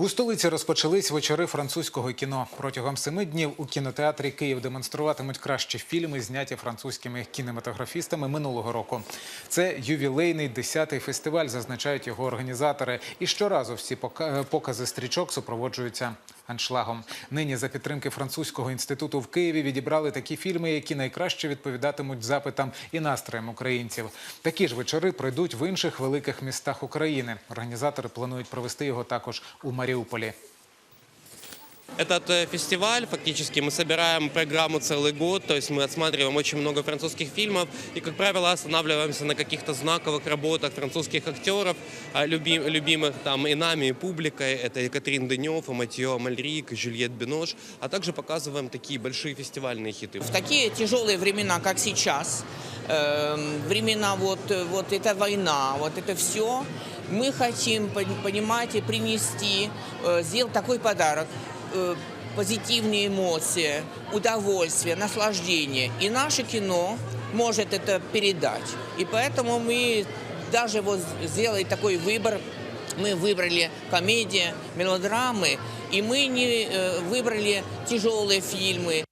У столиці розпочались вечори французького кіно. Протягом семи днів у кінотеатрі Київ демонструватимуть кращі фільми, зняті французькими кінематографістами минулого року. Це ювілейний 10-й фестиваль, зазначають його організатори. І щоразу всі покази стрічок супроводжуються аншлагом. Нині за підтримки французького інституту в Києві відібрали такі фільми, які найкраще відповідатимуть запитам і настроям українців. Такі ж вечори пройдуть в інших великих містах України. Організатори планують провести його також у Маріуполі. Этот э, фестиваль, фактически мы собираем программу целый год, то есть мы отсматриваем очень много французских фильмов и, как правило, останавливаемся на каких-то знаковых работах французских актеров, а, люби- любимых там и нами, и публикой. Это Екатерин Денев, и Матьё Мальрик, и Жюльет Бинош, а также показываем такие большие фестивальные хиты. В такие тяжелые времена, как сейчас, эм, времена вот, э, вот эта война, вот это все, мы хотим, пон- понимаете, принести, э, сделать такой подарок, э, позитивные эмоции, удовольствие, наслаждение. И наше кино может это передать. И поэтому мы даже вот сделали такой выбор, мы выбрали комедии, мелодрамы, и мы не э, выбрали тяжелые фильмы.